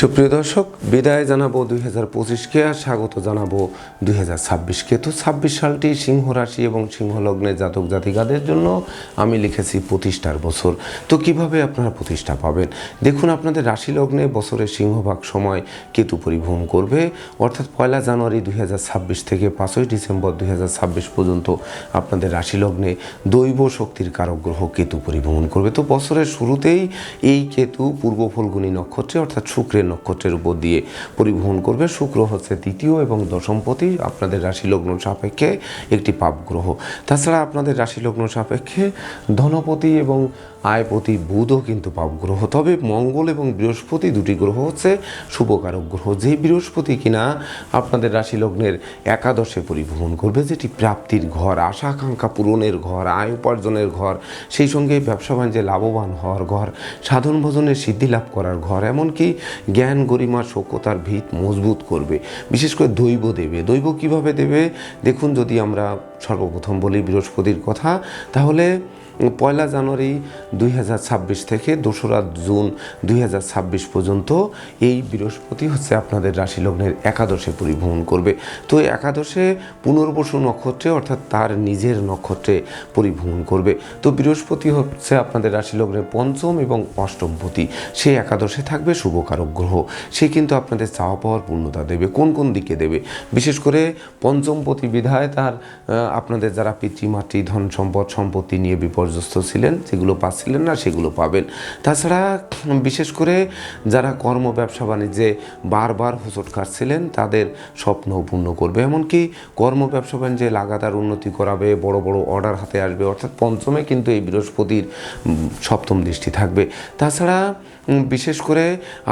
সুপ্রিয় দর্শক, বিদায় জানাব দুই হাজার পঁচিশকে আর স্বাগত জানাব দুই হাজার ছাব্বিশকে। তো ছাব্বিশ সালটি সিংহ রাশি এবং সিংহ লগ্নের জাতক জাতিকাদের জন্য আমি লিখেছি প্রতিষ্ঠার বছর। তো কীভাবে আপনারা প্রতিষ্ঠা পাবেন? দেখুন, আপনাদের রাশি লগ্নে বছরের সিংহভাগ সময় কেতু পরিভ্রমণ করবে। অর্থাৎ পয়লা জানুয়ারি দুই হাজার ছাব্বিশ থেকে পাঁচই ডিসেম্বর দুই হাজার ছাব্বিশ পর্যন্ত আপনাদের রাশি লগ্নে দৈব শক্তির কারক গ্রহ কেতু পরিভ্রমণ করবে। তো বছরের শুরুতেই এই কেতু পূর্ব ফলগুনি নক্ষত্রে, অর্থাৎ শুক্রের নক্ষত্রের উপর দিয়ে পরিবহন করবে। শুক্র হচ্ছে তৃতীয় এবং দশমপতি আপনাদের রাশি লগ্ন সাপেক্ষে একটি পাপ গ্রহ তাছাড়া আপনাদের রাশি লগ্ন সাপেক্ষে ধনপতি এবং আয়পতি বুধও কিন্তু পাপ গ্রহ। তবে মঙ্গল এবং বৃহস্পতি দুটি গ্রহ হচ্ছে শুভকারক গ্রহ। যেই বৃহস্পতি কিনা আপনাদের রাশি লগ্নের একাদশে পরিভ্রমণ করবে, যেটি প্রাপ্তির ঘর আশা আকাঙ্ক্ষা পূরণের ঘর, আয় উপার্জনের ঘর, সেই সঙ্গে ব্যবসা বাণিজ্যে লাভবান হওয়ার ঘর, সাধন ভোজনের সিদ্ধি লাভ করার ঘর, এমনকি জ্ঞান গরিমা সভ্যতার ভিত মজবুত করবে। বিশেষ করে দৈব দেবে। দৈব কীভাবে দেবে? দেখুন যদি আমরা সর্বপ্রথম বলি বৃহস্পতির কথা, তাহলে পয়লা জানুয়ারি দুই হাজার ছাব্বিশ থেকে দোসরা জুন দুই হাজার ছাব্বিশ পর্যন্ত এই বৃহস্পতি হচ্ছে আপনাদের রাশি লগ্নের একাদশে পরিভ্রমণ করবে। তো একাদশে পুনর্বসু নক্ষত্রে অর্থাৎ তার নিজের নক্ষত্রে পরিভ্রমণ করবে। তো বৃহস্পতি হচ্ছে আপনাদের রাশি লগ্নের পঞ্চম এবং অষ্টমপতি। সে একাদশে থাকবে শুভকারক গ্রহ। সে কিন্তু আপনাদের চাওয়া পাওয়ার পূর্ণতা দেবে, কোন কোন দিকে দেবে? বিশেষ করে পঞ্চমপতি বিধায় তার আপনাদের যারা পিতৃমাতৃ, ধন সম্পদ, সম্পত্তি নিয়ে বিপর্যস্ত ছিলেন, যেগুলো পাচ্ছিলেন না সেগুলো পাবেন। তাছাড়া বিশেষ করে যারা কর্ম ব্যবসা বাণিজ্যে বারবার হোঁচট খাচ্ছিলেন, তাদের স্বপ্ন পূর্ণ করবে। এমনকি কর্ম ব্যবসা বাণিজ্যে লাগাতার উন্নতি করাবে, বড় বড় অর্ডার হাতে আসবে, অর্থাৎ পঞ্চমে কিন্তু এই বৃহস্পতির সপ্তম দৃষ্টি থাকবে। তাছাড়া বিশেষ করে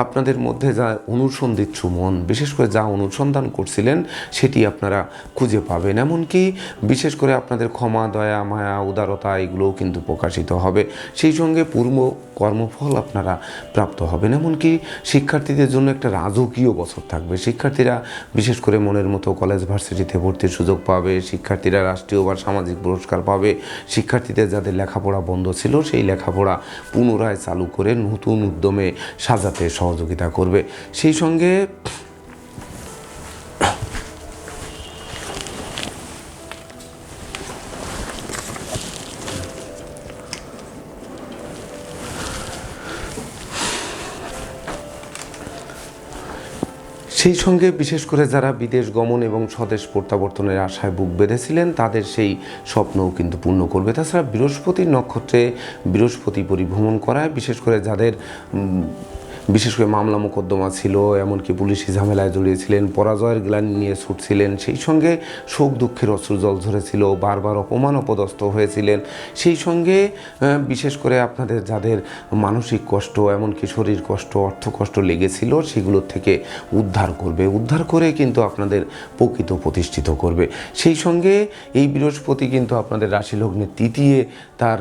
আপনাদের মধ্যে যা অনুসন্ধিৎসু মন, বিশেষ করে যা অনুসন্ধান করছিলেন, সেটি আপনারা খুঁজে পাবেন। এমনকি বিশেষ করে আপনাদের ক্ষমা, দয়া, মায়া, উদারতা, এগুলোও কিন্তু প্রকাশিত হবে। সেই সঙ্গে পূর্ব কর্মফল আপনারা প্রাপ্ত হবেন। এমনকি শিক্ষার্থীদের জন্য একটা রাজকীয় বছর থাকবে। শিক্ষার্থীরা বিশেষ করে মনের মতো কলেজ ভার্সিটিতে ভর্তির সুযোগ পাবে। শিক্ষার্থীরা রাষ্ট্রীয় বা সামাজিক পুরস্কার পাবে। শিক্ষার্থীদের যাদের লেখাপড়া বন্ধ ছিল, সেই লেখাপড়া পুনরায় চালু করে নতুন উদ্যমে সাজাতে সহযোগিতা করবে। সেই সঙ্গে সেই সঙ্গে বিশেষ করে যারা বিদেশ গমন এবং স্বদেশ প্রত্যাবর্তনের আশায় বুক বেঁধেছিলেন, তাদের সেই স্বপ্নও কিন্তু পূর্ণ করবে। তাছাড়া বৃহস্পতির নক্ষত্রে বৃহস্পতি পরিভ্রমণ করায় বিশেষ করে যাদের বিশেষ করে মামলা মোকদ্দমা ছিল, এমনকি পুলিশি ঝামেলায় জড়িয়েছিলেন, পরাজয়ের গ্লানি নিয়ে ছুটছিলেন, সেই সঙ্গে শোক দুঃখের অশ্রুজল ঝরেছিল, বারবার অপমান অপদস্থ হয়েছিলেন। সেই সঙ্গে বিশেষ করে আপনাদের যাদের মানসিক কষ্ট, এমনকি শরীর কষ্ট, অর্থ কষ্ট লেগেছিল, সেগুলোর থেকে উদ্ধার করবে। উদ্ধার করে কিন্তু আপনাদের প্রকৃত প্রতিষ্ঠিত করবে। সেই সঙ্গে এই বৃহস্পতি কিন্তু আপনাদের রাশি লগ্নে তৃতীয় তার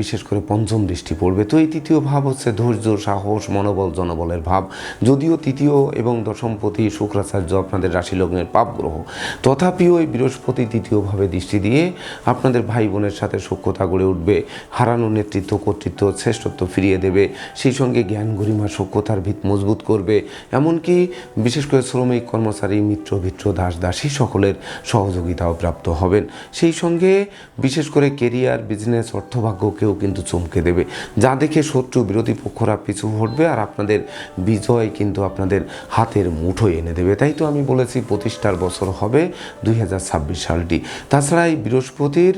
বিশেষ করে পঞ্চম দৃষ্টি পড়বে। তো এই তৃতীয় ভাব হচ্ছে ধৈর্য, সাহস, মনোবল। জনবলের ভাব। যদিও তৃতীয় এবং দশমপতি শুক্রাচার্য আপনাদের রাশি লগ্নের পাপ গ্রহ। তথাপিও এই বৃহস্পতি তৃতীয়ভাবে দৃষ্টি দিয়ে আপনাদের ভাই বোনের সাথে সখ্যতা গড়ে উঠবে হারানো নেতৃত্ব, কর্তৃত্ব, শ্রেষ্ঠত্ব ফিরিয়ে দেবে, সেই সঙ্গে জ্ঞান গরিমা সখ্যতার ভিত মজবুত করবে, এমনকি বিশেষ করে শ্রমিক, কর্মচারী, মিত্র, ভিত্র, দাস, দাসী সকলের সহযোগিতাও প্রাপ্ত হবেন। সেই সঙ্গে বিশেষ করে কেরিয়ার, বিজনেস, অর্থভাগ্যকেও কিন্তু চমকে দেবে। যা দেখে শত্রু বিরোধী পক্ষরা পিছু হটবে আর আপনাদের বিজয় কিন্তু আপনাদের হাতের মুঠোয় এনে দেবে। তাই তো আমি বলেছি প্রতিষ্ঠার বছর হবে দুই হাজার ছাব্বিশ সালটি। তাছাড়া এই বৃহস্পতির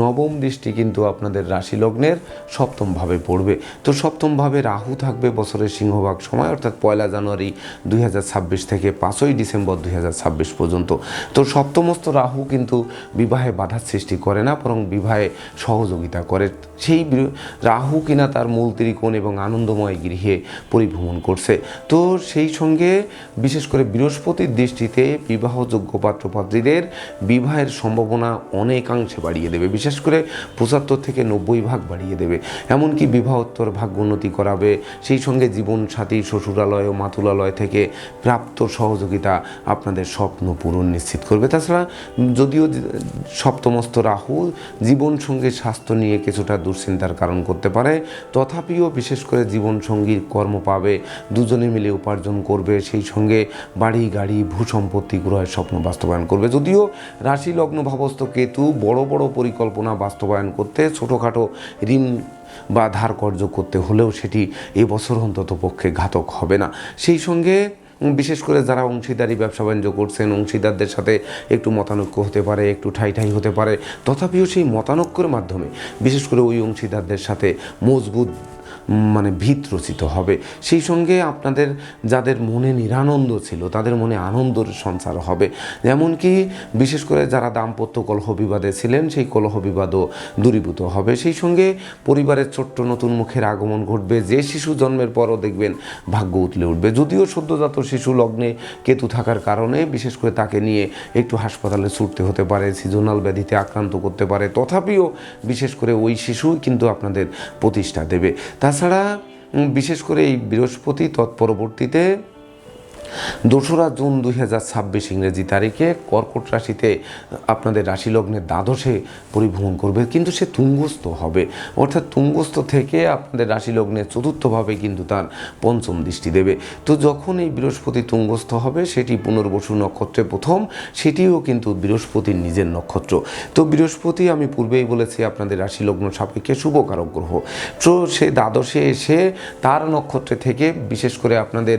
নবম দৃষ্টি কিন্তু আপনাদের রাশি লগ্নের সপ্তমভাবে পড়বে। তো সপ্তমভাবে রাহু থাকবে বছরের সিংহভাগ সময়, অর্থাৎ পয়লা জানুয়ারি দুই হাজার ছাব্বিশ থেকে পাঁচই ডিসেম্বর দুই হাজার ছাব্বিশ পর্যন্ত। তো সপ্তমস্ত রাহু কিন্তু বিবাহে বাধার সৃষ্টি করে না, বরং বিবাহে সহযোগিতা করে। সেই রাহু কিনা তার মূল ত্রিকোণ এবং আনন্দময় গৃহে পরিভ্রমণ করছে। তো সেই সঙ্গে বিশেষ করে বৃহস্পতির দৃষ্টিতে বিবাহযোগ্য পাত্রপাত্রীদের বিবাহের সম্ভাবনা অনেকাংশে বাড়িয়ে দেবে। বিশেষ করে পঁচাত্তর থেকে নব্বই ভাগ বাড়িয়ে দেবে। এমনকি বিবাহোত্তর ভাগ্য উন্নতি করাবে। সেই সঙ্গে জীবনসাথী, শ্বশুরালয় ও মাতুলালয় থেকে প্রাপ্ত সহযোগিতা আপনাদের স্বপ্ন পূরণ নিশ্চিত করবে। তাছাড়া যদিও সপ্তমস্ত রাহু জীবন সঙ্গে স্বাস্থ্য নিয়ে কিছুটা দুশ্চিন্তার কারণ করতে পারে। তথাপিও বিশেষ করে জীবনসঙ্গীর কর্মপাত পাবে। দুজনে মিলে উপার্জন করবে, সেই সঙ্গে বাড়ি, গাড়ি ভূ সম্পত্তি গ্রহের স্বপ্ন বাস্তবায়ন করবে। যদিও রাশি লগ্ন ভাবস্থ কেতু বড় বড় পরিকল্পনা বাস্তবায়ন করতে, ছোটোখাটো ঋণ বা ধার কর্য করতে হলেও সেটি এবছর অন্তত পক্ষে ঘাতক হবে না। সেই সঙ্গে, বিশেষ করে যারা অংশীদারি ব্যবসা বাণিজ্য করছেন, অংশীদারদের সাথে একটু মতানৈক্য হতে পারে, একটু ঠাই ঠাই হতে পারে, তথাপিও সেই মতানৈক্যের মাধ্যমে, বিশেষ করে ওই অংশীদারদের সাথে মজবুত মানে ভিত রচিত হবে। সেই সঙ্গে আপনাদের যাদের মনে নিরানন্দ ছিল, তাদের মনে আনন্দর সঞ্চার হবে। যেমনকি বিশেষ করে যারা দাম্পত্য কলহ বিবাদে ছিলেন, সেই কলহ বিবাদও দূরীভূত হবে। সেই সঙ্গে পরিবারের ছোট্ট নতুন মুখের আগমন ঘটবে। যে শিশু জন্মের পরও দেখবেন ভাগ্য উতলে উঠবে। যদিও সদ্যজাত শিশু লগ্নে কেতু থাকার কারণে বিশেষ করে তাকে নিয়ে একটু হাসপাতালে ছুটতে হতে পারে, সিজনাল ব্যাধিতে আক্রান্ত করতে পারে। তথাপিও বিশেষ করে ওই শিশু কিন্তু আপনাদের প্রতিষ্ঠা দেবে। তাছাড়া বিশেষ করে এই বৃহস্পতি তৎপরবর্তীতে দোসরা জুন দুই হাজার ছাব্বিশ ইংরেজি তারিখে কর্কট রাশিতে আপনাদের রাশি লগ্নের দ্বাদশে পরিভ্রমণ করবে, কিন্তু সে তুঙ্গস্থ হবে। অর্থাৎ তুঙ্গস্থ থেকে আপনাদের রাশি লগ্নের চতুর্থভাবে কিন্তু তার পঞ্চম দৃষ্টি দেবে। তো যখন এই বৃহস্পতি তুঙ্গস্থ হবে, সেটি পুনর্বসু নক্ষত্রে প্রথম, সেটিও কিন্তু বৃহস্পতির নিজের নক্ষত্র। তো বৃহস্পতি, আমি পূর্বেই বলেছি, আপনাদের রাশি লগ্ন সাপেক্ষে শুভকারক গ্রহ। তো সে দ্বাদশে এসে তার নক্ষত্রে থেকে বিশেষ করে আপনাদের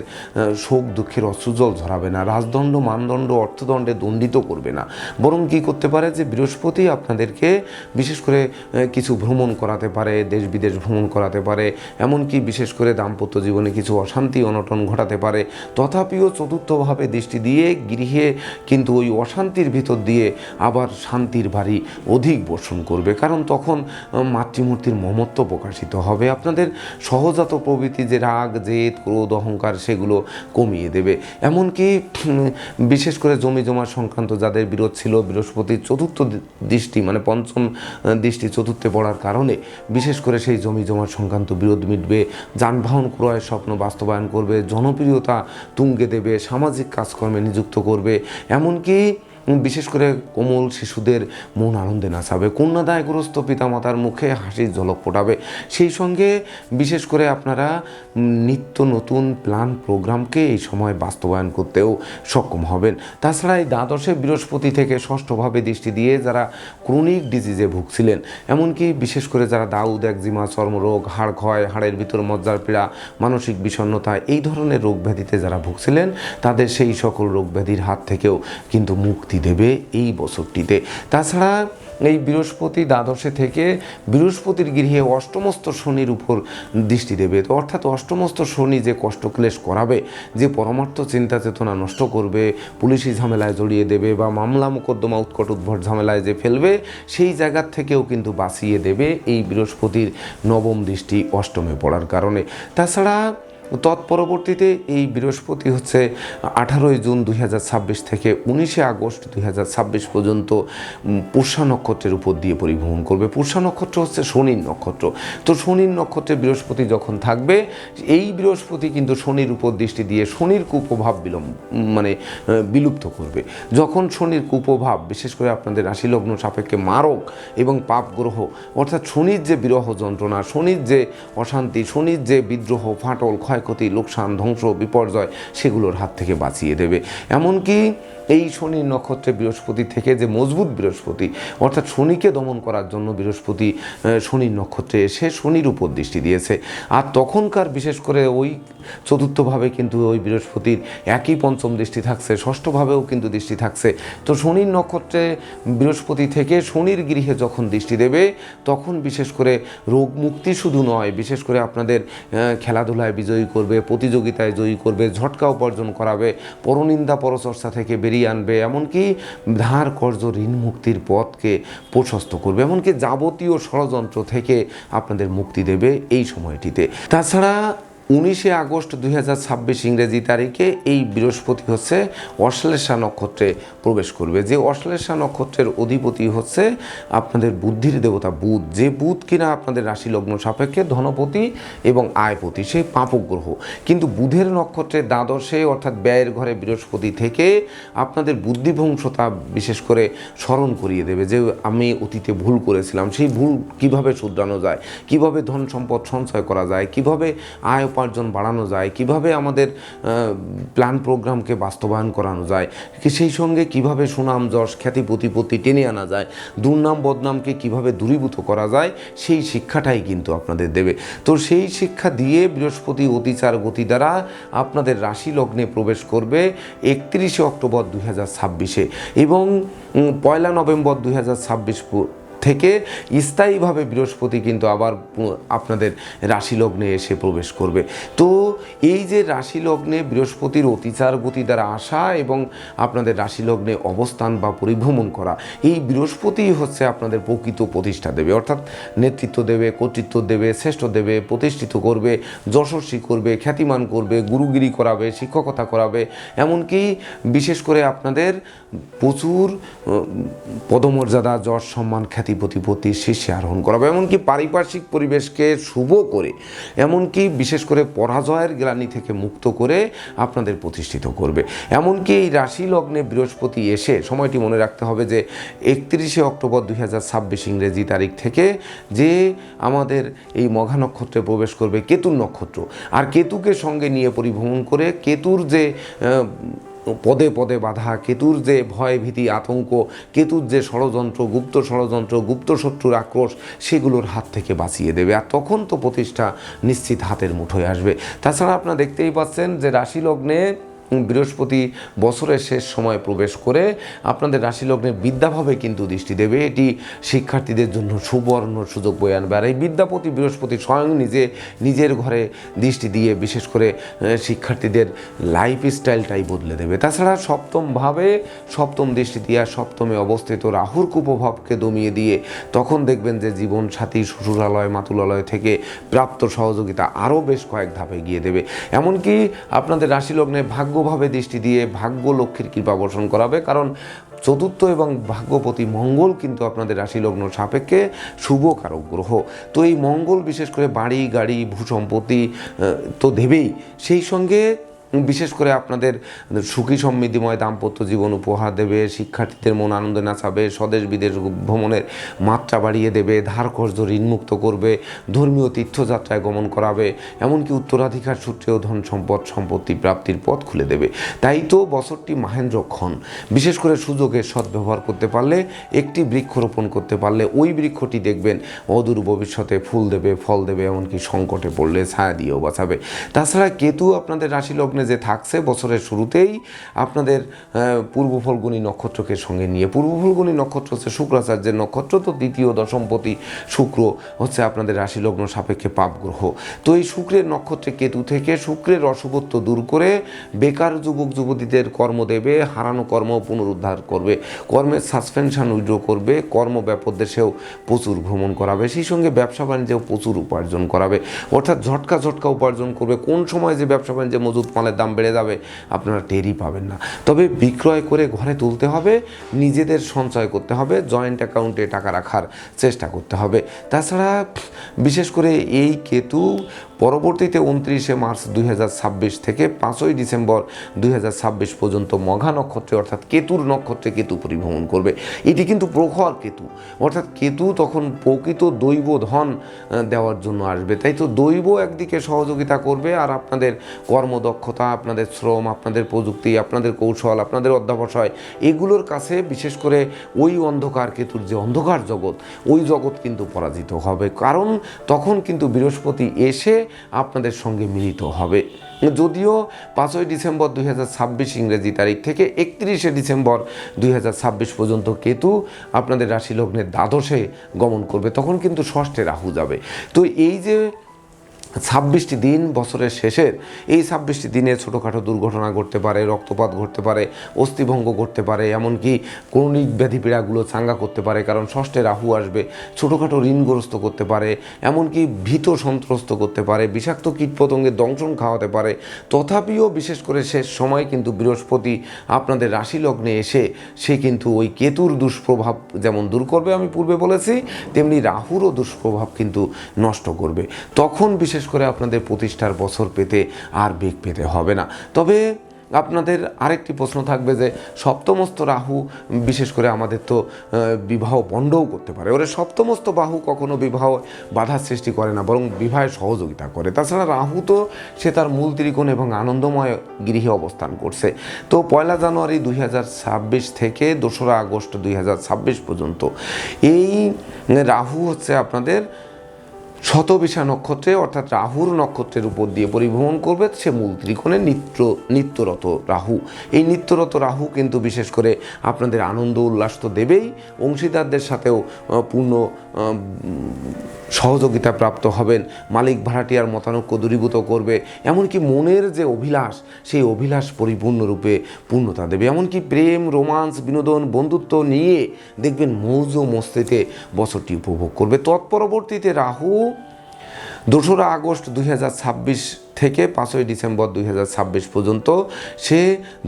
শোক, দুঃখের অশ্রুজল ঝরাবে না, রাজদণ্ড, মানদণ্ড, অর্থদণ্ডে দণ্ডিত করবে না। বরং কি করতে পারে যে, বৃহস্পতি আপনাদেরকে বিশেষ করে কিছু ভ্রমণ করাতে পারে, দেশ বিদেশ ভ্রমণ করাতে পারে, এমনকি বিশেষ করে দাম্পত্য জীবনে কিছু অশান্তি, অনটন ঘটাতে পারে। তথাপিও চতুর্থভাবে দৃষ্টি দিয়ে গৃহে কিন্তু ওই অশান্তির ভিতর দিয়ে আবার শান্তির বাড়ি অধিক বর্ষণ করবে। কারণ তখন মাতৃমূর্তির মমত্ব প্রকাশিত হবে। আপনাদের সহজাত প্রভৃতি যে রাগ, জেদ, ক্রোধ, অহংকার, সেগুলো কমিয়ে দেবে। এমনকি উম, বিশেষ করে জমি জমা সংক্রান্ত যাদের বিরোধ ছিল বৃহস্পতির চতুর্থ দৃষ্টি মানে পঞ্চম দৃষ্টি চতুর্থে পড়ার কারণে বিশেষ করে সেই জমি জমা সংক্রান্ত বিরোধ মিটবে। যানবাহন ক্রয়ের স্বপ্ন বাস্তবায়ন করবে জনপ্রিয়তা তুঙ্গে দেবে সামাজিক কাজকর্মে নিযুক্ত করবে। এমনকি বিশেষ করে কোমল শিশুদের মন আনন্দে নাচাবে, কন্যাদায়গ্রস্ত পিতামাতার মুখে হাসির ঝলক ফোটাবে। সেই সঙ্গে বিশেষ করে আপনারা নিত্য নতুন প্ল্যান প্রোগ্রামকে এই সময় বাস্তবায়ন করতেও সক্ষম হবেন। তাছাড়া এই দ্বাদশে বৃহস্পতি থেকে ষষ্ঠভাবে দৃষ্টি দিয়ে যারা ক্রনিক ডিজিজে ভুগছিলেন, এমনকি বিশেষ করে যারা দাউদ, একজিমা, চর্মরোগ, হাড় ক্ষয়, হাড়ের ভিতর মজ্জার পীড়া, মানসিক বিষণ্ণতা, এই ধরনের রোগ ব্যাধিতে যারা ভুগছিলেন, তাদের সেই সকল রোগ ব্যাধির হাত থেকেও কিন্তু মুক্তি দেবে এই বছরটিতে। তাছাড়া এই বৃহস্পতি দ্বাদশে থেকে বৃহস্পতির গৃহে অষ্টমস্ত শনির উপর দৃষ্টি দেবে। তো অর্থাৎ অষ্টমস্ত শনি যে কষ্টক্লেশ করাবে, যে পরমার্থ চিন্তা চেতনা নষ্ট করবে, পুলিশি ঝামেলায় জড়িয়ে দেবে বা মামলা মোকদ্দমা উৎকট উদ্ভট ঝামেলায় যে ফেলবে, সেই জায়গার থেকেও কিন্তু বাঁচিয়ে দেবে এই বৃহস্পতির নবম দৃষ্টি অষ্টমে পড়ার কারণে। তাছাড়া তৎপরবর্তীতে এই বৃহস্পতি হচ্ছে আঠারোই জুন দুই হাজার ছাব্বিশ থেকে উনিশে আগস্ট দুই হাজার ছাব্বিশ পর্যন্ত পুষ্যা নক্ষত্রের উপর দিয়ে পরিভ্রমণ করবে। পুষ্যা নক্ষত্র হচ্ছে শনির নক্ষত্র। তো শনির নক্ষত্রে বৃহস্পতি যখন থাকবে, এই বৃহস্পতি কিন্তু শনির উপর দৃষ্টি দিয়ে শনির কুপ্রভাব বিলম্ব মানে বিলুপ্ত করবে। যখন শনির কুপ্রভাব, বিশেষ করে আপনাদের রাশিলগ্ন সাপেক্ষে মারক এবং পাপ গ্রহ, অর্থাৎ শনির যে বিরহ যন্ত্রণা, শনির যে অশান্তি, শনির যে বিদ্রোহ, ফাটল ক্ষয়ক্ষতি লোকসান ধ্বংস বিপর্যয় সেগুলোর হাত থেকে বাঁচিয়ে দেবে। এমনকি এই শনির নক্ষত্রে বৃহস্পতি থেকে যে মজবুত বৃহস্পতি, অর্থাৎ শনিকে দমন করার জন্য বৃহস্পতি শনির নক্ষত্রে এসে শনির উপর দৃষ্টি দিয়েছে। আর তখনকার বিশেষ করে ওই চতুর্থভাবে কিন্তু ওই বৃহস্পতির একই পঞ্চম দৃষ্টি থাকছে, ষষ্ঠভাবেও কিন্তু দৃষ্টি থাকছে। তো শনির নক্ষত্রে বৃহস্পতি থেকে শনির গৃহে যখন দৃষ্টি দেবে, তখন বিশেষ করে রোগ মুক্তি শুধু নয়, বিশেষ করে আপনাদের খেলাধুলায় বিজয়ী করবে, প্রতিযোগিতায় জয়ী করবে, ঝটকা উপার্জন করাবে, পরনিন্দা পরচর্চা থেকে বেরিয়ে আনবে, এমনকি ধার কর্য ঋণ মুক্তির পথকে প্রশস্ত করবে, এমনকি যাবতীয় ষড়যন্ত্র থেকে আপনাদের মুক্তি দেবে এই সময়টিতে। তাছাড়া উনিশে আগস্ট দুই হাজার ছাব্বিশ ইংরেজি তারিখে এই বৃহস্পতি হচ্ছে অশ্লেষা নক্ষত্রে প্রবেশ করবে। যে অশ্লেষা নক্ষত্রের অধিপতি হচ্ছে আপনাদের বুদ্ধির দেবতা বুধ। যে বুধ কিনা আপনাদের রাশি লগ্ন সাপেক্ষে ধনপতি এবং আয়পতি সেই পাপক গ্রহ। কিন্তু বুধের নক্ষত্রে দ্বাদশে অর্থাৎ ব্যয়ের ঘরে বৃহস্পতি থেকে আপনাদের বুদ্ধিভংসতা বিশেষ করে স্মরণ করিয়ে দেবে যে আমি অতীতে ভুল করেছিলাম। সেই ভুল কীভাবে শুধরানো যায়? কীভাবে ধন সম্পদ সঞ্চয় করা যায়? কীভাবে আয় উপার্জন বাড়ানো যায়, কীভাবে আমাদের প্ল্যান প্রোগ্রামকে বাস্তবায়ন করানো যায় সেই সঙ্গে কীভাবে সুনাম, যশ, খ্যাতি, প্রতিপত্তি টেনে আনা যায়, দুর্নাম, বদনামকে কীভাবে দূরীভূত করা যায়, সেই শিক্ষাটাই কিন্তু আপনাদের দেবে। তো সেই শিক্ষা দিয়ে বৃহস্পতি অতিচার গতি দ্বারা আপনাদের রাশি লগ্নে প্রবেশ করবে একত্রিশে অক্টোবর দুই ছাব্বিশে এবং পয়লা নভেম্বর দুই হাজার ছাব্বিশ থেকে স্থায়ীভাবে বৃহস্পতি কিন্তু আবার আপনাদের রাশি লগ্নে এসে প্রবেশ করবে। তো এই যে রাশি লগ্নে বৃহস্পতির অতিচার গতি দ্বারা আসা এবং আপনাদের রাশি লগ্নে অবস্থান বা পরিভ্রমণ করা, এই বৃহস্পতি হচ্ছে আপনাদের প্রকৃত প্রতিষ্ঠা দেবে। অর্থাৎ নেতৃত্ব দেবে, কর্তৃত্ব দেবে, শ্রেষ্ঠ দেবে, প্রতিষ্ঠিত করবে, যশস্বী করবে, খ্যাতিমান করবে, গুরুগিরি করাবে, শিক্ষকতা করাবে। এমনকি বিশেষ করে আপনাদের প্রচুর পদমর্যাদা, যশ, সম্মান, খ্যাতি প্রতিপত্তি শীর্ষে আরোহণ করা হবে এমনকি পারিপার্শ্বিক পরিবেশকে শুভ করে, এমনকি বিশেষ করে পরাজয়ের গ্লানি থেকে মুক্ত করে আপনাদের প্রতিষ্ঠিত করবে। এমনকি এই রাশি লগ্নে বৃহস্পতি এসে, সময়টি মনে রাখতে হবে যে একত্রিশে অক্টোবর দুই হাজার ছাব্বিশ ইংরেজি তারিখ থেকে যে আমাদের এই মঘা নক্ষত্রে প্রবেশ করবে কেতুর নক্ষত্র। আর কেতুকে সঙ্গে নিয়ে পরিভ্রমণ করে কেতুর যে পদে পদে বাধা, কেতুর যে ভয় ভীতি, আতঙ্ক, কেতুর যে ষড়যন্ত্র, গুপ্ত ষড়যন্ত্র, গুপ্ত শত্রুর আক্রোশ, সেগুলোর হাত থেকে বাঁচিয়ে দেবে। আর তখন তো প্রতিষ্ঠা নিশ্চিত হাতের মুঠোয় আসবে। তাছাড়া আপনারা দেখতেই পাচ্ছেন যে রাশি লগ্নে বৃহস্পতি বছরের শেষ সময় প্রবেশ করে আপনাদের রাশি লগ্নে বিদ্যাভাবে কিন্তু দৃষ্টি দেবে। এটি শিক্ষার্থীদের জন্য সুবর্ণ সুযোগ বয়ে আনবে। আর এই বিদ্যাপতি বৃহস্পতি স্বয়ং নিজে নিজের ঘরে দৃষ্টি দিয়ে বিশেষ করে শিক্ষার্থীদের লাইফ স্টাইলটাই বদলে দেবে। তাছাড়া সপ্তমভাবে সপ্তম দৃষ্টি দিয়ে সপ্তমে অবস্থিত রাহুর কুপ্রভাবকে দমিয়ে দিয়ে তখন দেখবেন যে জীবন সাথী শ্বশুরালয়, মাতুলালয় থেকে প্রাপ্ত সহযোগিতা আরও বেশ কয়েক ধাপে গিয়ে দেবে। এমনকি আপনাদের রাশি লগ্নে ভাগ্যভাবে দৃষ্টি দিয়ে ভাগ্য লক্ষ্মীর কৃপা বর্ষণ করাবে। কারণ চতুর্থ এবং ভাগ্যপতি মঙ্গল কিন্তু আপনাদের রাশি লগ্ন সাপেক্ষে শুভ কারক গ্রহ। তো এই মঙ্গল বিশেষ করে বাড়ি, গাড়ি, ভূসম্পত্তি তো দেবেই। সেই সঙ্গে বিশেষ করে আপনাদের সুখী সমৃদ্ধিময় দাম্পত্য জীবন উপহার দেবে, শিক্ষার্থীদের মন আনন্দে নাচাবে স্বদেশ বিদেশ ভ্রমণের মাত্রা বাড়িয়ে দেবে ধার কর্য ঋণমুক্ত করবে, ধর্মীয় তীর্থযাত্রায় গমন করাবে, এমনকি উত্তরাধিকার সূত্রেও ধন সম্পদ সম্পত্তি প্রাপ্তির পথ খুলে দেবে। তাই তো বছরটি মাহেন্দ্রক্ষণ বিশেষ করে সুযোগের সদ্ব্যবহার করতে পারলে, একটি বৃক্ষরোপণ করতে পারলে ওই বৃক্ষটি দেখবেন অদূর ভবিষ্যতে ফুল দেবে, ফল দেবে, এমনকি সংকটে পড়লে ছায়া দিয়েও বাঁচাবে। তাছাড়া কেতু আপনাদের রাশি লগ্নে যে থাকছে, বছরের শুরুতেই আপনাদের পূর্ব ফলগুনি নক্ষত্রকে সঙ্গে নিয়ে। পূর্ব ফলগুনি নক্ষত্র হচ্ছে শুক্রাচার্যের নক্ষত্র, তো দ্বিতীয় দশমপতি শুক্র হচ্ছে আপনাদের রাশি লগ্ন সাপেক্ষে পাপ গ্রহ। তো এই শুক্রের নক্ষত্রে কেতু থেকে শুক্রের অশুভত্ব দূর করে বেকার যুবক যুবতীদের কর্ম দেবে, হারানো কর্ম পুনরুদ্ধার করবে, কর্মের সাসপেনশন উইড্রো করবে, কর্ম ব্যাপক দেশেও প্রচুর ভ্রমণ করাবে, সেই সঙ্গে ব্যবসা বাণিজ্যেও প্রচুর উপার্জন করাবে। অর্থাৎ ঝটকা ঝটকা উপার্জন করবে। কোন সময় যে ব্যবসা বাণিজ্যে মজুদ মালের দাম বেড়ে যাবে, আপনারা টেরই পাবেন না। তবে বিক্রয় করে ঘরে তুলতে হবে, নিজেদের সঞ্চয় করতে হবে জয়েন্ট অ্যাকাউন্টে টাকা রাখার চেষ্টা করতে হবে। তাছাড়া, বিশেষ করে এই কেতু পরবর্তীতে উনত্রিশে মার্চ দুই হাজার ছাব্বিশ থেকে পাঁচই ডিসেম্বর দুই হাজার ছাব্বিশ পর্যন্ত মঘা নক্ষত্রে, অর্থাৎ কেতুর নক্ষত্রে কেতু পরিভ্রমণ করবে। এটি কিন্তু প্রখর কেতু। অর্থাৎ কেতু তখন প্রকৃত দৈব ধন দেওয়ার জন্য আসবে। তাই তো দৈব একদিকে সহযোগিতা করবে আর আপনাদের কর্মদক্ষতা, আপনাদের শ্রম, আপনাদের প্রযুক্তি, আপনাদের কৌশল, আপনাদের অধ্যাবসায়, এগুলোর কাছে বিশেষ করে ওই অন্ধকার কেতুর যে অন্ধকার জগৎ, ওই জগৎ কিন্তু পরাজিত হবে। কারণ তখন কিন্তু বৃহস্পতি এসে আপনাদের সঙ্গে মিলিত হবে। যদিও পাঁচই ডিসেম্বর দুই হাজার ছাব্বিশ ইংরেজি তারিখ থেকে একত্রিশে ডিসেম্বর দুই হাজার ছাব্বিশ পর্যন্ত কেতু আপনাদের রাশি লগ্নের দ্বাদশে গমন করবে, তখন কিন্তু ষষ্ঠে রাহু যাবে। তো এই যে ছাব্বিশটি দিন বছরের শেষের এই ছাব্বিশটি দিনে ছোটোখাটো দুর্ঘটনা ঘটতে পারে, রক্তপাত ঘটতে পারে, অস্থিভঙ্গ ঘটতে পারে, এমনকি কৌণিক ব্যাধি পীড়াগুলো চাঙ্গা করতে পারে, কারণ ষষ্ঠে রাহু আসবে, ছোটোখাটো ঋণগ্রস্ত করতে পারে, এমনকি ভীত সন্ত্রস্ত করতে পারে, বিষাক্ত কীটপতঙ্গের দংশন খাওয়াতে পারে। তথাপিও বিশেষ করে শেষ সময় কিন্তু বৃহস্পতি আপনাদের রাশি লগ্নে এসে সে কিন্তু ওই কেতুর দুষ্প্রভাব যেমন দূর করবে আমি পূর্বে বলেছি, তেমনি রাহুরও দুষ্প্রভাব কিন্তু নষ্ট করবে। তখন বিশেষ করে আপনাদের প্রতিষ্ঠার বছর পেতে আর বেগ পেতে হবে না। তবে আপনাদের আরেকটি প্রশ্ন থাকবে যে, সপ্তমস্ত রাহু বিশেষ করে আমাদের তো বিবাহ বন্ধও করতে পারে। ওরা সপ্তমস্ত বাহু কখনো বিবাহ বাধার সৃষ্টি করে না, বরং বিবাহে সহযোগিতা করে। তাছাড়া রাহু তো, সে তার মূল ত্রিকোণ এবং আনন্দময় গৃহে অবস্থান করছে। তো পয়লা জানুয়ারি দুই হাজার ছাব্বিশ থেকে দোসরা আগস্ট দুই হাজার ছাব্বিশ পর্যন্ত এই রাহু হচ্ছে আপনাদের শতবিশা নক্ষত্রে, অর্থাৎ রাহুর নক্ষত্রের উপর দিয়ে পরিভ্রমণ করবে সে মূল ত্রিকোণে নিত্য নিত্যরত রাহু। এই নিত্যরত রাহু কিন্তু বিশেষ করে আপনাদের আনন্দ উল্লাস তো দেবেই। অংশীদারদের সাথেও পূর্ণ সহযোগিতা প্রাপ্ত হবেন। মালিক ভাড়াটিয়ার মতানক্য দূরীভূত করবে। এমনকি মনের যে অভিলাষ, সেই অভিলাষ পরিপূর্ণরূপে পূর্ণতা দেবে। এমনকি প্রেম, রোমান্স, বিনোদন, বন্ধুত্ব নিয়ে দেখবেন মৌজ মস্তিতে বছরটি উপভোগ করবে। তৎপরবর্তীতে রাহু দোসরা আগস্ট দুই হাজার ছাব্বিশ থেকে পাঁচই ডিসেম্বর দুই হাজার ছাব্বিশ পর্যন্ত সে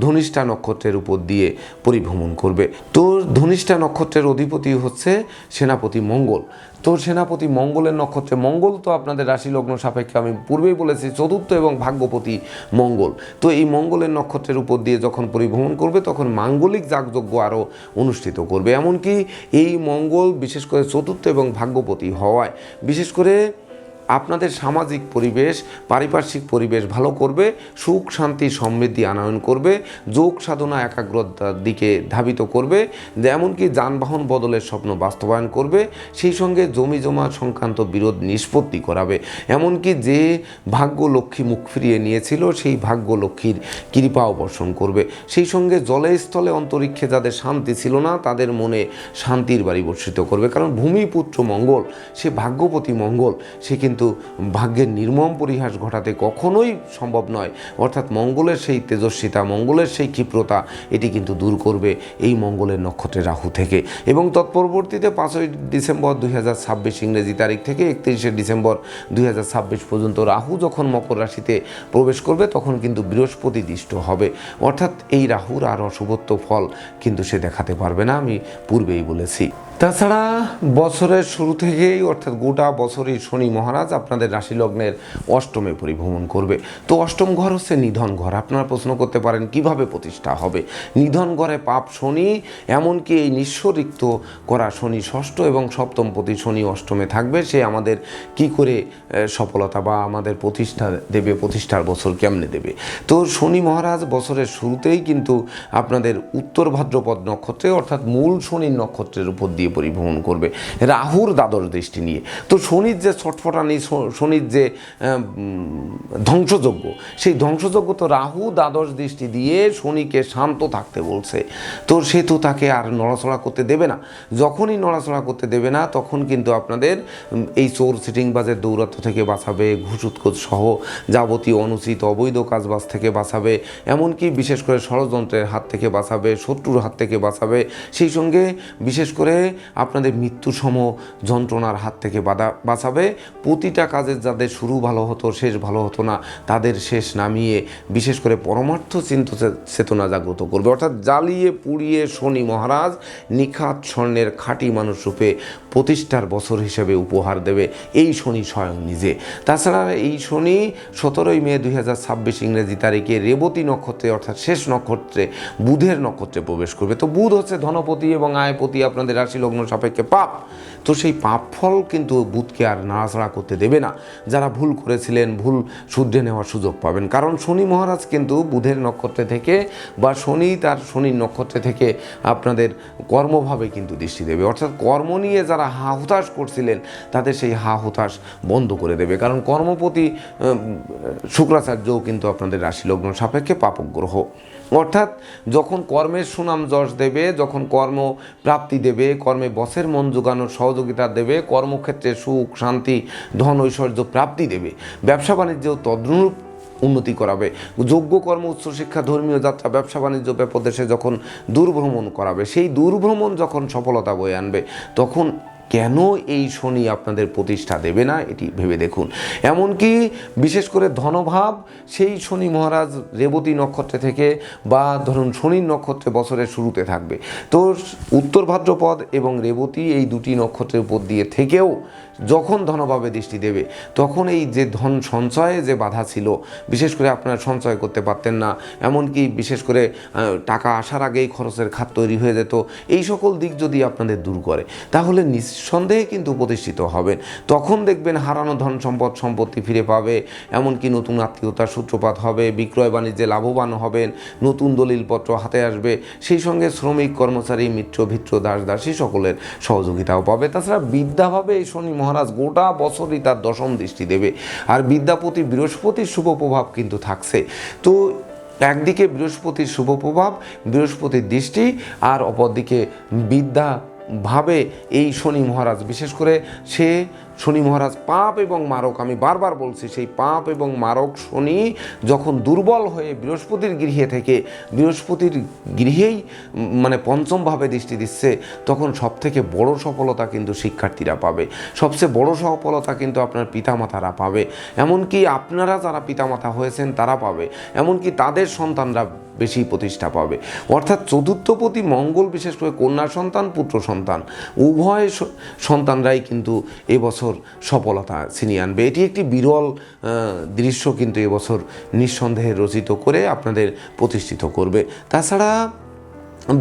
ধনিষ্ঠা নক্ষত্রের উপর দিয়ে পরিভ্রমণ করবে। তো ধনিষ্ঠা নক্ষত্রের অধিপতি হচ্ছে সেনাপতি মঙ্গল। তো সেনাপতি মঙ্গলের নক্ষত্রে, মঙ্গল তো আপনাদের রাশি লগ্ন সাপেক্ষে আমি পূর্বেই বলেছি চতুর্থ এবং ভাগ্যপতি মঙ্গল। তো এই মঙ্গলের নক্ষত্রের উপর দিয়ে যখন পরিভ্রমণ করবে, তখন মাঙ্গলিক যাগযজ্ঞ আরও অনুষ্ঠিত করবে। এমনকি এই মঙ্গল বিশেষ করে চতুর্থ এবং ভাগ্যপতি হওয়ায়, বিশেষ করে আপনাদের সামাজিক পরিবেশ, পারিপার্শ্বিক পরিবেশ ভালো করবে, সুখ, শান্তি, সমৃদ্ধি আনয়ন করবে, যোগ, সাধনা, একাগ্রতার দিকে ধাবিত করবে, এমনকি যানবাহন বদলের স্বপ্ন বাস্তবায়ন করবে, সেই সঙ্গে জমি জমা সংক্রান্ত বিরোধ নিষ্পত্তি করাবে। এমনকি যে ভাগ্য লক্ষ্মী মুখ ফিরিয়ে নিয়েছিল, সেই ভাগ্য লক্ষ্মীর কৃপা অবর্ষণ করবে। সেই সঙ্গে জলে স্থলে অন্তরিক্ষে যাদের শান্তি ছিল না, তাদের মনে শান্তির বাড়ি বর্ষিত করবে। কারণ ভূমিপুত্র মঙ্গল, সে ভাগ্যপতি মঙ্গল, সে কিন্তু ভাগ্যের নির্মম পরিহাস ঘটাতে কখনোই সম্ভব নয়। অর্থাৎ মঙ্গলের সেই তেজস্বিতা, মঙ্গলের সেই ক্ষিপ্রতা, এটি কিন্তু দূর করবে এই মঙ্গলের নক্ষত্রে রাহু থেকে। এবং তৎপরবর্তীতে পাঁচই ডিসেম্বর দুই হাজার ছাব্বিশ ইংরেজি তারিখ থেকে একত্রিশে ডিসেম্বর দুই হাজার ছাব্বিশ পর্যন্ত রাহু যখন মকর রাশিতে প্রবেশ করবে, তখন কিন্তু বৃহস্পতি দৃষ্ট হবে। অর্থাৎ এই রাহুর আর অশুভত্ব ফল কিন্তু সে দেখাতে পারবে না, আমি পূর্বেই বলেছি। তাছাড়া বছরের শুরু থেকেই, অর্থাৎ গোটা বছরই শনি মহারাজ আপনাদের রাশি লগ্নের অষ্টমে পরিভ্রমণ করবে। তো অষ্টম ঘর হচ্ছে নিধন ঘর। আপনারা প্রশ্ন করতে পারেন, কীভাবে প্রতিষ্ঠা হবে? নিধন ঘরে পাপ শনি, এমনকি এই নিঃস্বরিক্ত করা শনি ষষ্ঠ এবং সপ্তম প্রতি শনি অষ্টমে থাকবে, সে আমাদের কি করে সফলতা বা আমাদের প্রতিষ্ঠা দেবে, প্রতিষ্ঠার বছর কেমনে দেবে? তো শনি মহারাজ বছরের শুরুতেই কিন্তু আপনাদের উত্তর ভাদ্রপদ নক্ষত্রে, অর্থাৎ মূল শনির নক্ষত্রের উপর দিয়ে পরিভ্রমণ করবে। রাহুর দ্বাদশ দৃষ্টি নিয়ে। তো শনির যে ছটফটানি, শনির যে ধ্বংসযজ্ঞ, সেই ধ্বংসযজ্ঞ তো রাহু দ্বাদশ দৃষ্টি দিয়ে শনিকে শান্ত থাকতে বলছে। তো সে তো তাকে আর নড়াচড়া করতে দেবে না। যখনই নড়াচড়া করতে দেবে না, তখন কিন্তু আপনাদের এই চোর সিটিংবাজের দৌরাত্ম থেকে বাঁচাবে, ঘুষ সহ যাবতীয় অনুচিত অবৈধ কাজবাজ থেকে বাঁচাবে, এমনকি বিশেষ করে ষড়যন্ত্রের হাত থেকে বাঁচাবে, শত্রুর হাত থেকে বাঁচাবে। সেই সঙ্গে বিশেষ করে আপনাদের মৃত্যুসম যন্ত্রণার হাত থেকে বাধা বাঁচাবে। প্রতিটা কাজের যাদের শুরু ভালো হতো, শেষ ভালো হতো না, তাদের শেষ নামিয়ে বিশেষ করে পরমার্থ চিন্ত চেতনা জাগ্রত করবে। অর্থাৎ জ্বালিয়ে পুড়িয়ে শনি মহারাজ নিখাত স্বর্ণের খাঁটি মানুষ রূপে প্রতিষ্ঠার বছর হিসেবে উপহার দেবে। এই শনি স্বয়ং নিজে। তাছাড়া এই শনি সতেরোই মে দুই হাজার ছাব্বিশ ইংরেজি তারিখে রেবতী নক্ষত্রে, অর্থাৎ শেষ নক্ষত্রে, বুধের নক্ষত্রে প্রবেশ করবে। তো বুধ হচ্ছে ধনপতি এবং আয়পতি, আপনাদের রাশি লগ্ন সাপেক্ষে পাপ। তো সেই পাপ ফল কিন্তু বুধকে আর নাড়াচাড়া করতে দেবে না। যারা ভুল করেছিলেন, ভুল শুধরে নেওয়ার সুযোগ পাবেন। কারণ শনি মহারাজ কিন্তু বুধের নক্ষত্রে থেকে বা শনি তার শনির নক্ষত্রে থেকে আপনাদের কর্মভাবে কিন্তু দৃষ্টি দেবে। অর্থাৎ কর্ম নিয়ে যারা হা হুতাশ করছিলেন, তাদের সেই হা হুতাশ বন্ধ করে দেবে। কারণ কর্মপতি শুক্রাচার্যও কিন্তু আপনাদের রাশি লগ্ন সাপেক্ষে পাপক গ্রহ অর্থাৎ যখন কর্মের সুনাম যশ দেবে, যখন কর্ম প্রাপ্তি দেবে, কর্মে বসের মন জোগানোর সহযোগিতা দেবে, কর্মক্ষেত্রে সুখ, শান্তি, ধন, ঐশ্বর্য প্রাপ্তি দেবে। ব্যবসা বাণিজ্যেও তদ্রূপ উন্নতি করাবে। যোগ্য কর্ম উচ্চশিক্ষা ধর্মীয় যাত্রা, ব্যবসা বাণিজ্য ব্যাপদেশে যখন দূরভ্রমণ করাবে, সেই দূরভ্রমণ যখন সফলতা বয়ে আনবে, তখন কেন এই শনি আপনাদের প্রতিষ্ঠা দেবে না, এটি ভেবে দেখুন। এমনকি বিশেষ করে ধনভাব, সেই শনি মহারাজ রেবতী নক্ষত্রে থেকে বা ধরুন শনির নক্ষত্রে বছরের শুরুতে থাকবে। তো উত্তর ভাদ্রপদ এবং রেবতী এই দুটি নক্ষত্রের উপর দিয়ে থেকেও যখন ধনভাবে দৃষ্টি দেবে, তখন এই যে ধন সঞ্চয়ে যে বাধা ছিল, বিশেষ করে আপনারা সঞ্চয় করতে পারতেন না, এমনকি বিশেষ করে টাকা আসার আগেই খরচের খাত তৈরি হয়ে যেত, এই সকল দিক যদি আপনাদের দূর করে, তাহলে নিঃসন্দেহে কিন্তু প্রতিষ্ঠিত হবেন। তখন দেখবেন হারানো ধন সম্পদ সম্পত্তি ফিরে পাবে, এমনকি নতুন আত্মীয়তার সূত্রপাত হবে, বিক্রয় বাণিজ্যে লাভবান হবেন, নতুন দলিলপত্র হাতে আসবে, সেই সঙ্গে শ্রমিক, কর্মচারী, মিত্র, ভিত্র, দাস, দাসী সকলের সহযোগিতাও পাবে। তাছাড়া বিদ্যাভাবে এই শনি মহারাজ গোটা বছরই তার দশম দৃষ্টি দেবে। আর বিদ্যাপতি বৃহস্পতির শুভ প্রভাব কিন্তু থাকছে। তো একদিকে বৃহস্পতির শুভ প্রভাব, বৃহস্পতির দৃষ্টি, আর অপরদিকে বিদ্যা ভাবে এই শনি মহারাজ, বিশেষ করে সে শনি মহারাজ পাপ এবং মারক, আমি বারবার বলছি, সেই পাপ এবং মারক শনি যখন দুর্বল হয়ে বৃহস্পতির গৃহে থেকে, বৃহস্পতির গৃহেই মানে পঞ্চমভাবে দৃষ্টি দিচ্ছে, তখন সব থেকে বড় সফলতা কিন্তু শিক্ষার্থীরা পাবে। সবচেয়ে বড় সফলতা কিন্তু আপনার পিতামাতারা পাবে। এমনকি আপনারা যারা পিতামাতা হয়েছেন, তারা পাবে। এমনকি তাদের সন্তানরা বেশি প্রতিষ্ঠা পাবে। অর্থাৎ চতুর্থপতি মঙ্গল, বিশেষ করে কন্যা সন্তান, পুত্র সন্তান, উভয় সন্তানরাই কিন্তু এবছর সফলতা ছিনিয়ে আনবে। এটি একটি বিরল দৃশ্য কিন্তু এবছর নিঃসন্দেহে রচিত করে আপনাদের প্রতিষ্ঠিত করবে। তাছাড়া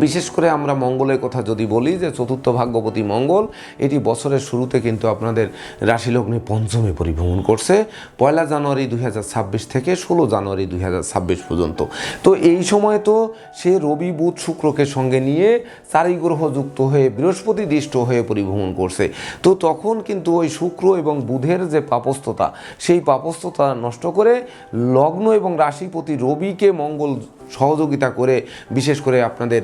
বিশেষ করে আমরা মঙ্গলের কথা যদি বলি যে চতুর্থ ভাগ্যপতি মঙ্গল, এটি বছরের শুরুতে কিন্তু আপনাদের রাশিলগ্নে পঞ্চমে পরিভ্রমণ করছে, পয়লা জানুয়ারি দুই হাজার ছাব্বিশ থেকে ষোলো জানুয়ারি দুই হাজার ছাব্বিশ পর্যন্ত। তো এই সময় তো সে রবি, বুধ, শুক্রকে সঙ্গে নিয়ে চারি গ্রহ যুক্ত হয়ে বৃহস্পতি দৃষ্ট হয়ে পরিভ্রমণ করছে। তো তখন কিন্তু ওই শুক্র এবং বুধের যে পাপস্থতা, সেই পাপস্থতা নষ্ট করে লগ্ন এবং রাশিপতি রবিকে মঙ্গল সহযোগিতা করে, বিশেষ করে আপনাদের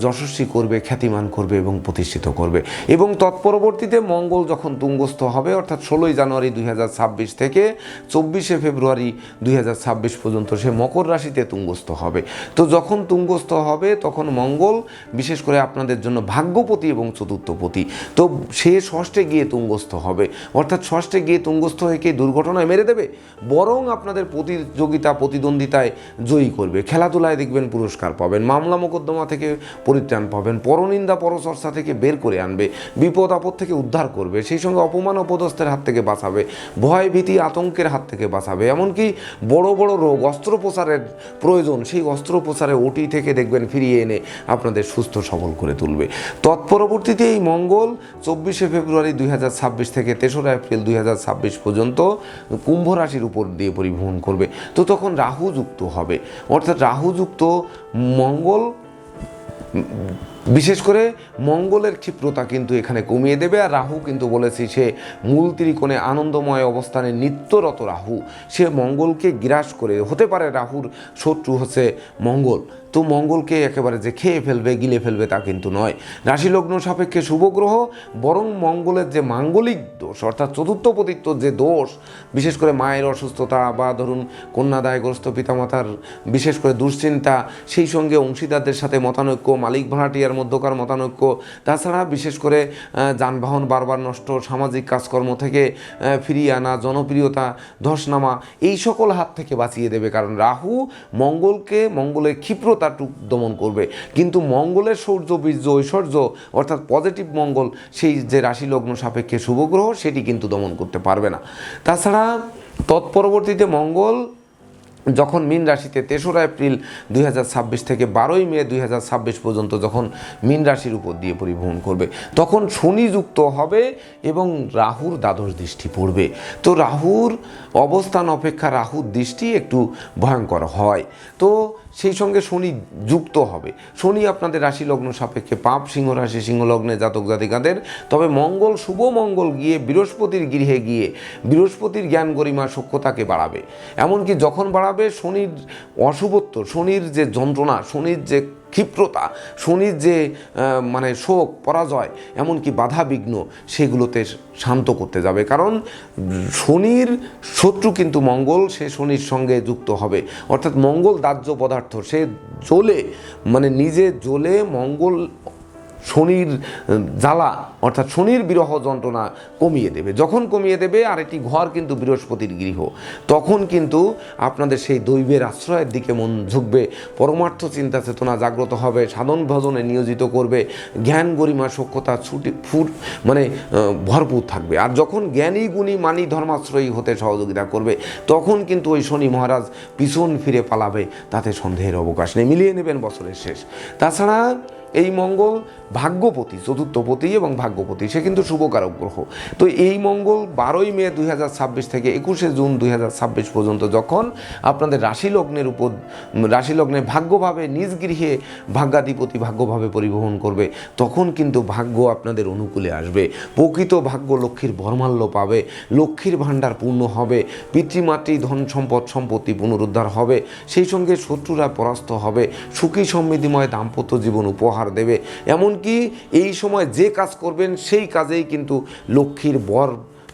যশস্বী করবে, খ্যাতিমান করবে এবং প্রতিষ্ঠিত করবে। এবং তৎপরবর্তীতে মঙ্গল যখন তুঙ্গস্থ হবে, অর্থাৎ ষোলোই জানুয়ারি দুই হাজার ছাব্বিশ থেকে চব্বিশে ফেব্রুয়ারি দুই হাজার ছাব্বিশ পর্যন্ত সে মকর রাশিতে তুঙ্গস্থ হবে। তো যখন তুঙ্গস্থ হবে, তখন মঙ্গল, বিশেষ করে আপনাদের জন্য ভাগ্যপতি এবং চতুর্থপতি। তো সে ষষ্ঠে গিয়ে তুঙ্গস্থ হবে। অর্থাৎ ষষ্ঠে গিয়ে তুঙ্গস্থ হয়ে দুর্ঘটনায় মেরে দেবে? বরং আপনাদের প্রতিযোগিতা, প্রতিদ্বন্দ্বিতায় জয়ী করবে। খেলাধুলায় দেখবেন পুরস্কার পাবেন, মামলা মোকদ্দমা থেকে পরিত্রাণ পাবেন, পরনিন্দা পরচর্চা থেকে বের করে আনবে, বিপদ আপদ থেকে উদ্ধার করবে, সেই সঙ্গে অপমান অপদস্থের হাত থেকে বাঁচাবে, ভয় ভীতি আতঙ্কের হাত থেকে বাঁচাবে। এমনকি বড় বড় রোগ, অস্ত্রোপচারের প্রয়োজন, সেই অস্ত্রোপচারে ওটি থেকে দেখবেন ফিরিয়ে এনে আপনাদের সুস্থ সবল করে তুলবে। তৎপরবর্তীতে এই মঙ্গল চব্বিশে ফেব্রুয়ারি দুই হাজার ছাব্বিশ থেকে তেসরা এপ্রিল দুই হাজার ছাব্বিশ পর্যন্ত কুম্ভ রাশির উপর দিয়ে পরিভ্রমণ করবে। তো তখন রাহু যুক্ত হবে। অর্থাৎ রাহুযুক্ত মঙ্গল, বিশেষ করে মঙ্গলের ক্ষিপ্রতা কিন্তু এখানে কমিয়ে দেবে। আর রাহু কিন্তু বলেছি সে মূল ত্রিকোণে আনন্দময় অবস্থানে নিত্যরত রাহু। সে মঙ্গলকে গ্রাস করে, হতে পারে রাহুর শত্রু হচ্ছে মঙ্গল। তো মঙ্গলকে একেবারে যে খেয়ে ফেলবে, গিলে ফেলবে তা কিন্তু নয়। রাশিলগ্ন সাপেক্ষে শুভ গ্রহ, বরং মঙ্গলের যে মাঙ্গলিক দোষ, অর্থাৎ চতুর্থ পতিত্ব যে দোষ, বিশেষ করে মায়ের অসুস্থতা বা ধরুন কন্যাদায়গ্রস্ত পিতামাতার বিশেষ করে দুশ্চিন্তা, সেই সঙ্গে অংশীদারদের সাথে মতানৈক্য, মালিক ভাড়াটিয়ার মধ্যকার মতানৈক্য, তাছাড়া বিশেষ করে যানবাহন বারবার নষ্ট, সামাজিক কাজকর্ম থেকে ফিরিয়ে আনা, জনপ্রিয়তা, ধসনামা, এই সকল হাত থেকে বাঁচিয়ে দেবে। কারণ রাহু মঙ্গলকে, মঙ্গলের ক্ষিপ্রতাটুক দমন করবে। কিন্তু মঙ্গলের সৌর্য, বীর্য, ঐশ্বর্য, অর্থাৎ পজিটিভ মঙ্গল, সেই যে রাশি লগ্ন সাপেক্ষে শুভ গ্রহ, সেটি কিন্তু দমন করতে পারবে না। তাছাড়া তৎপরবর্তীতে মঙ্গল যখন মীন রাশিতে তেসরা এপ্রিল দুই হাজার ছাব্বিশ থেকে বারোই মে দুই হাজার ছাব্বিশ পর্যন্ত যখন মিন রাশির উপর দিয়ে পরিভ্রমণ করবে, তখন শনি যুক্ত হবে এবং রাহুর দ্বাদশ দৃষ্টি পড়বে। তো রাহুর অবস্থান অপেক্ষা রাহুর দৃষ্টি একটু ভয়ঙ্কর হয়। তো সেই সঙ্গে শনি যুক্ত হবে। শনি আপনাদের রাশি লগ্ন সাপেক্ষে পাপ, সিংহ রাশি, সিংহ লগ্নে জাতক জাতিকাদের। তবে মঙ্গল, শুভ মঙ্গল গিয়ে বৃহস্পতির গৃহে গিয়ে বৃহস্পতির জ্ঞান গরিমা সক্ষতাকে বাড়াবে। এমনকি যখন বাড়াবে, শনির অশুভত্ব শনির যে যন্ত্রণা, শনির যে ক্ষিপ্রতা, শনির যে মানে শোক, পরাজয়, এমনকি বাধা বিঘ্ন সেগুলোতে শান্ত করতে যাবে। কারণ শনির শত্রু কিন্তু মঙ্গল, সে শনির সঙ্গে যুক্ত হবে। অর্থাৎ মঙ্গল দাহ্য পদার্থ, সে জ্বলে মানে নিজে জ্বলে মঙ্গল শনির জ্বালা, অর্থাৎ শনির বিরহ যন্ত্রণা কমিয়ে দেবে। যখন কমিয়ে দেবে আর একটি ঘর কিন্তু বৃহস্পতির গৃহ। তখন কিন্তু আপনাদের সেই দৈবের আশ্রয়ের দিকে মন ঝুঁকবে। পরমার্থ চিন্তা চেতনা জাগ্রত হবে, সাধন ভজনে নিয়োজিত করবে, জ্ঞান গরিমা সক্ষতা ছুটি, ফুট মানে ভরপুর থাকবে। আর যখন জ্ঞানী, গুণী, মানি, ধর্মাশ্রয়ী হতে সহযোগিতা করবে, তখন কিন্তু ওই শনি মহারাজ পিছন ফিরে পালাবে, তাতে সন্দেহের অবকাশ নেই। মিলিয়ে নেবেন বছরের শেষ। তাছাড়া এই মঙ্গল ভাগ্যপতি, চতুর্থপতি এবং ভাগ্যপতি, সে কিন্তু শুভকারক গ্রহ। তো এই মঙ্গল বারোই মে দুই হাজার ছাব্বিশ থেকে একুশে জুন দুই হাজার ছাব্বিশ পর্যন্ত যখন আপনাদের রাশি লগ্নের উপর রাশি লগ্নে ভাগ্যভাবে, নিজ গৃহে ভাগ্যাধিপতি ভাগ্যভাবে পরিবহন করবে, তখন কিন্তু ভাগ্য আপনাদের অনুকূলে আসবে। প্রকৃত ভাগ্য লক্ষ্মীর বর্মাল্য পাবে, লক্ষ্মীর ভাণ্ডার পূর্ণ হবে, পিতৃমাতৃ ধন সম্পদ সম্পত্তি পুনরুদ্ধার হবে, সেই সঙ্গে শত্রুরা পরাস্ত হবে, সুখী সমৃদ্ধিময় দাম্পত্য জীবন উপহার দেবে। এমনকি এই সময় যে কাজ করবেন সেই কাজেই কিন্তু লক্ষ্মীর বর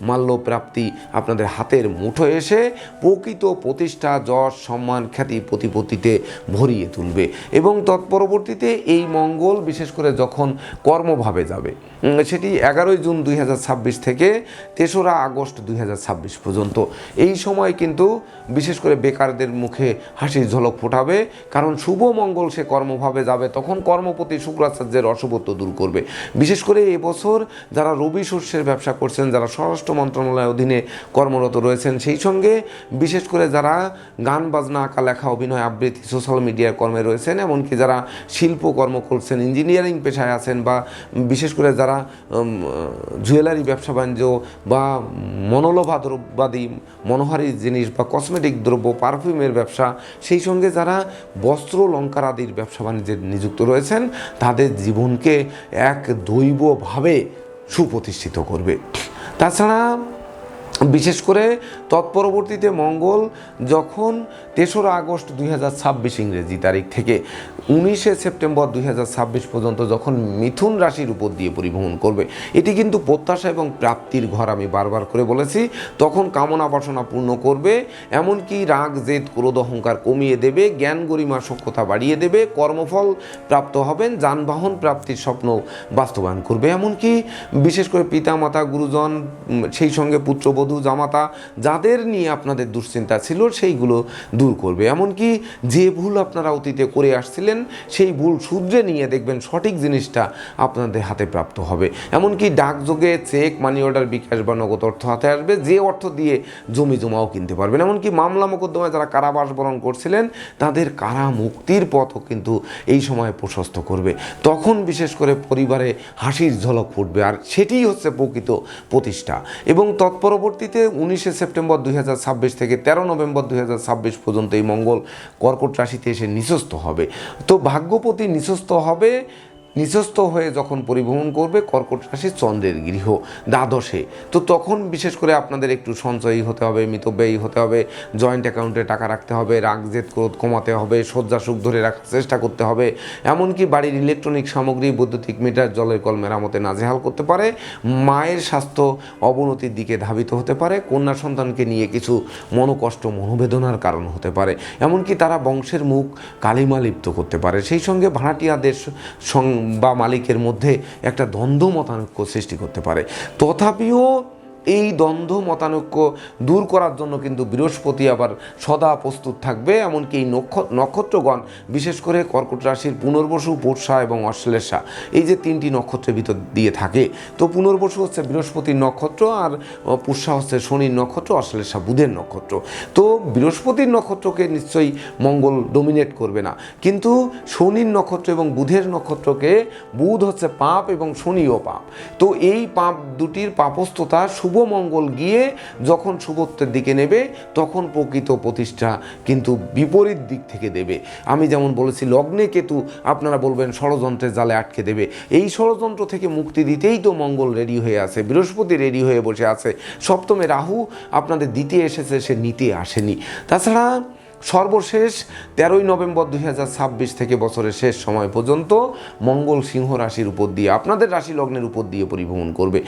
মাল্য প্রাপ্তি আপনাদের হাতের মুঠো এসে প্রকৃত প্রতিষ্ঠা, যশ, সম্মান, খ্যাতি প্রতিপত্তিতে ভরিয়ে তুলবে। এবং তৎপরবর্তীতে এই মঙ্গল বিশেষ করে যখন কর্মভাবে যাবে সেটি এগারোই জুন দুই হাজার ছাব্বিশ থেকে তেসরা আগস্ট দুই হাজার ছাব্বিশ পর্যন্ত। এই সময় কিন্তু বিশেষ করে বেকারদের মুখে হাসির ঝলক ফোটাবে, কারণ শুভ মঙ্গল সে কর্মভাবে যাবে, তখন কর্মপতি শুক্রাচার্যের অশুভত্ব দূর করবে। বিশেষ করে এবছর যারা রবি শস্যের ব্যবসা করছেন, যারা স্বরাষ্ট্র মন্ত্রণালয়ের অধীনে কর্মরত রয়েছেন। সেই সঙ্গে বিশেষ করে যারা গান, বাজনা, আঁকা, লেখা, অভিনয়, আবৃত্তি সোশ্যাল মিডিয়ার কর্মে রয়েছেন, এমনকি যারা শিল্পকর্ম করছেন ইঞ্জিনিয়ারিং পেশায় আছেন বা বিশেষ করে যারা জুয়েলারি ব্যবসা বাণিজ্য বা মনোলোভা দ্রব্যাদি, মনোহারী জিনিস বা কসমেটিক দ্রব্য পারফিউমের ব্যবসা, সেই সঙ্গে যারা বস্ত্র, লঙ্কার আদির ব্যবসা বাণিজ্যে নিযুক্ত রয়েছেন, তাদের জীবনকে এক দৈবভাবে সুপ্রতিষ্ঠিত করবে। তাছাড়া বিশেষ করে তৎপরবর্তীতে মঙ্গল যখন তেসরা আগস্ট দুই হাজার ছাব্বিশ ইংরেজি তারিখ থেকে উনিশে সেপ্টেম্বর দুই হাজার ছাব্বিশ পর্যন্ত যখন মিথুন রাশির উপর দিয়ে পরিবহন করবে, এটি কিন্তু প্রত্যাশা এবং প্রাপ্তির ঘর আমি বারবার করে বলেছি, তখন কামনা বাসনা পূর্ণ করবে, এমনকি রাগ, জেদ, ক্রোধ, অহংকার কমিয়ে দেবে, জ্ঞান, গরিমা সক্ষতা বাড়িয়ে দেবে, কর্মফল প্রাপ্ত হবেন, যানবাহন প্রাপ্তির স্বপ্ন বাস্তবায়ন করবে। এমনকি বিশেষ করে পিতামাতা, গুরুজন সেই সঙ্গে পুত্রবধূ, জামাতা, যাদের নিয়ে আপনাদের দুশ্চিন্তা ছিল, সেইগুলো দূর করবে। এমনকি যে ভুল আপনারা অতীতে করে আসছিলেন সেই ভুল শুধরে নিয়ে দেখবেন সঠিক জিনিসটা আপনাদের হাতে প্রাপ্ত হবে। এমনকি ডাকযোগে চেক মানি অর্ডার বিকাশ বা নগদ অর্থ হাতে আসবে, যে অর্থ দিয়ে জমি জমাও কিনতে পারবেন। এমনকি মামলা মোকদ্দমায় যারা কারাবাস বরণ করছিলেন, তাদের কারা মুক্তির পথও কিন্তু এই সময় প্রশস্ত করবে। তখন বিশেষ করে পরিবারে হাসির ঝলক ফুটবে, আর সেটিই হচ্ছে প্রকৃত প্রতিষ্ঠা। এবং তৎপরবর্তীতে উনিশে সেপ্টেম্বর দুই হাজার ছাব্বিশ থেকে তেরো নভেম্বর দুই হাজার ছাব্বিশ পর্যন্ত এই মঙ্গল কর্কট রাশিতে এসে নিঃস্ত হবে। তো ভাগ্যপতি নিঃস্ত হবে নিঃস্ত হয়ে যখন পরিবহন করবে, কর্কট রাশি চন্দ্রের গৃহ, দ্বাদশে। তো তখন বিশেষ করে আপনাদের একটু সঞ্চয়ী হতে হবে, মিতব্যয়ী হতে হবে জয়েন্ট অ্যাকাউন্টে টাকা রাখতে হবে, রাগ, জেদ ক্রোধ কমাতে হবে, শয্যা সুখ ধরে রাখার চেষ্টা করতে হবে। এমনকি বাড়ির ইলেকট্রনিক সামগ্রী, বৈদ্যুতিক মিটার জলের কল মেরামতে নাজেহাল করতে পারে। মায়ের স্বাস্থ্য অবনতির দিকে ধাবিত হতে পারে। কন্যা সন্তানকে নিয়ে কিছু মনোকষ্ট, মনোবেদনার কারণ হতে পারে। এমনকি তারা বংশের মুখ কালিমা লিপ্ত করতে পারে। সেই সঙ্গে ভাড়াটিয়াদের সং- বা মালিকের মধ্যে একটা দ্বন্দ্ব মতানৈক্য সৃষ্টি করতে পারে। তথাপিও এই দ্বন্দ্ব মতানৈক্য দূর করার জন্য কিন্তু বৃহস্পতি আবার সদা প্রস্তুত থাকবে, এমনকি এই নক্ষত্রগণ, বিশেষ করে কর্কট রাশির পুনর্বসু পোষা এবং অশ্লেষা, এই যে তিনটি নক্ষত্রের ভিতর দিয়ে থাকে। তো পুনর্বসু হচ্ছে বৃহস্পতির নক্ষত্র আর পুষা হচ্ছে শনির নক্ষত্র, অশ্লেষা বুধের নক্ষত্র। তো বৃহস্পতির নক্ষত্রকে নিশ্চয়ই মঙ্গল ডোমিনেট করবে না। কিন্তু শনির নক্ষত্র এবং বুধের নক্ষত্রকে, বুধ হচ্ছে পাপ এবং শনিও পাপ। তো এই পাপ দুটির পাপস্থতা শুভ মঙ্গল গিয়ে যখন শুভত্বের দিকে নেবে, তখন প্রকৃত প্রতিষ্ঠা কিন্তু বিপরীত দিক থেকে দেবে। আমি যেমন বলেছি, লগ্নে কেতু, আপনারা বলবেন ষড়যন্ত্রের জালে আটকে দেবে। এই ষড়যন্ত্র থেকে মুক্তি দিতেই তো মঙ্গল রেডি হয়ে আছে, বৃহস্পতি রেডি হয়ে বসে আছে। সপ্তমে রাহু, আপনাদের দিতে এসেছে, সে নিতে আসেনি। তাছাড়া সর্বশেষ তেরোই নভেম্বর দুই হাজার ছাব্বিশ থেকে বছরের শেষ সময় পর্যন্ত মঙ্গল সিংহ রাশির উপর দিয়ে, আপনাদের রাশি লগ্নের উপর দিয়ে পরিভ্রমণ করবে।